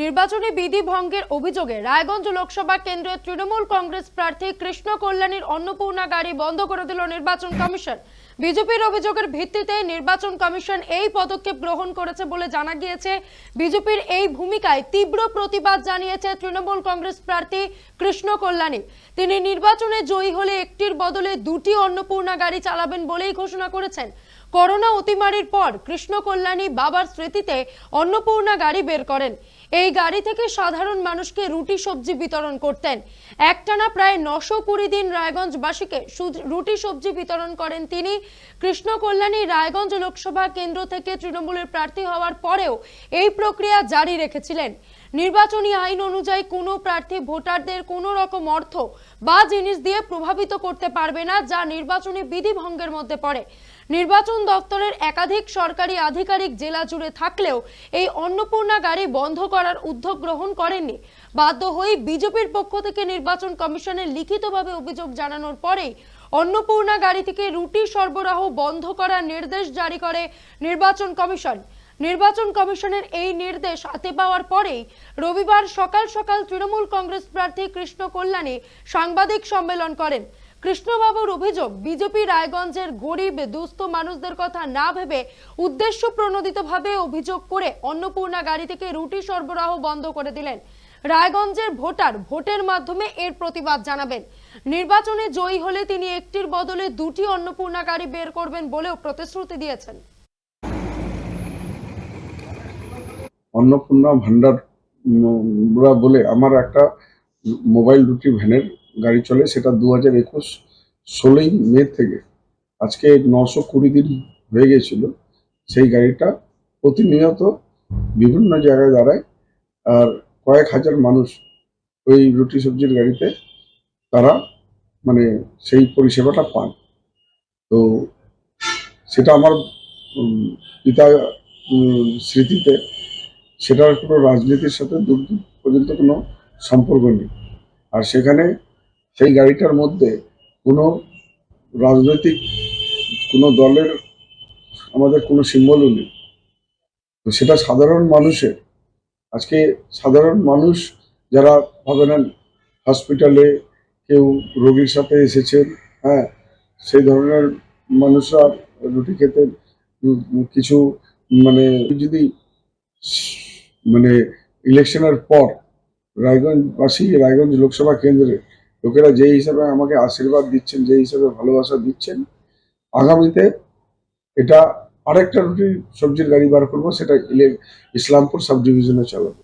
নির্বাচনী বিধি ভঙ্গের অভিযোগে রায়গঞ্জ লোকসভা কেন্দ্রের তৃণমূল কংগ্রেস প্রার্থী কৃষ্ণ কল্যাণীর অন্নপূর্ণা গাড়ি বন্ধ করে দিল নির্বাচন কমিশন। বিজেপির অভিযোগের ভিত্তিতে নির্বাচন কমিশন এই পদক্ষেপ গ্রহণ করেছে বলে জানা গিয়েছে। বিজেপির এই ভূমিকায় তীব্র প্রতিবাদ জানিয়েছে তৃণমূল কংগ্রেস প্রার্থী কৃষ্ণ কল্যাণী। তিনি নির্বাচনে জয়ী হলে একটির বদলে দুটি অন্নপূর্ণা গাড়ি চালাবেন বলেই ঘোষণা করেছেন। করোনা অতিমারির পর কৃষ্ণ কল্যাণী বাবার স্মৃতিতে অন্নপূর্ণা গাড়ি বের করেন। এই গাড়ি থেকে সাধারণ মানুষকে রুটি সবজি বিতরণ করতেন। একটানা প্রায় নশো কুড়ি দিন রায়গঞ্জবাসীকে রুটি সবজি বিতরণ করেন তিনি। কৃষ্ণ কল্যাণী রায়গঞ্জ লোকসভা কেন্দ্র থেকে তৃণমূলের প্রার্থী হওয়ার পরেও এই প্রক্রিয়া জারি রেখেছিলেন। নির্বাচনী আইন অনুযায়ী কোনো প্রার্থী ভোটারদের কোনো রকম অর্থ বা জিনিস দিয়ে প্রভাবিত করতে পারবে না, যা নির্বাচনী বিধি ভঙ্গের মধ্যে পড়ে। নির্বাচন দপ্তরের একাধিক সরকারি আধিকারিক জেলা জুড়ে থাকলেও এই অন্নপূর্ণা গাড়ি বন্ধ করার উদ্যোগ গ্রহণ করেননি। বাধ্য হয়ে বিজেপির পক্ষ থেকে নির্বাচন কমিশনে লিখিতভাবে অভিযোগ জানানোর পরেই অন্নপূর্ণা গাড়ি থেকে রুটি সরবরাহ বন্ধ করার নির্দেশ জারি করে নির্বাচন কমিশন। নির্বাচন কমিশনের এই নির্দেশ হাতে পাওয়ার পরেই রবিবার সকাল সকাল তৃণমূল কংগ্রেস প্রার্থী কৃষ্ণ কল্যাণী সাংবাদিক সম্মেলন করেন। কৃষ্ণবাবুর অভিযোগ, বিজেপি রায়গঞ্জের গরিব, দুস্থ মানুষদের কথা না ভেবে উদ্দেশ্য প্রণোদিতভাবে অভিযোগ করে অন্নপূর্ণা গাড়ি থেকে রুটি সরবরাহ বন্ধ করে দিলেন। রায়গঞ্জের ভোটার ভোটের মাধ্যমে এর প্রতিবাদ জানাবেন। নির্বাচনে জয়ী হলে তিনি একটির বদলে দুটি অন্নপূর্ণা গাড়ি বের করবেন বলেও প্রতিশ্রুতি দিয়েছেন। অন্নপূর্ণা ভান্ডার বলে আমার একটা মোবাইল রুটি ভ্যানের গাড়ি চলে, সেটা দু হাজার একুশ ষোলোই মে থেকে। আজকে নশো কুড়ি দিন হয়ে গেছিল সেই গাড়িটা প্রতিনিয়ত বিভিন্ন জায়গায় দাঁড়ায় আর কয়েক হাজার মানুষ ওই রুটি সবজির গাড়িতে তারা মানে সেই পরিষেবাটা পান। তো সেটা আমার পিতা স্মৃতিতে সেটার কোনো রাজনীতির সাথে দূর পর্যন্ত কোনো সম্পর্ক নেই। আর সেখানে সেই গাড়িটার মধ্যে কোনো রাজনৈতিক কোনো দলের আমাদের কোনো সিম্বলও নেই। তো সেটা সাধারণ মানুষের, আজকে সাধারণ মানুষ যারা ভাবে নেন হসপিটালে কেউ রোগীর সাথে এসেছেন হ্যাঁ সেই ধরনের মানুষরা রুটি খেতে কিছু মানে যদি মানে ইলেকশনের পর রায়গঞ্জবাসী, রায়গঞ্জ লোকসভা কেন্দ্রে লোকেরা যে হিসাবে আমাকে আশীর্বাদ দিচ্ছেন যে হিসাবে ভালোবাসা দিচ্ছেন, আগামীতে এটা আরেকটা রুটি সবজির গাড়ি বার করব, সেটা ইসলামপুর সাব ডিভিশনে চালাবো।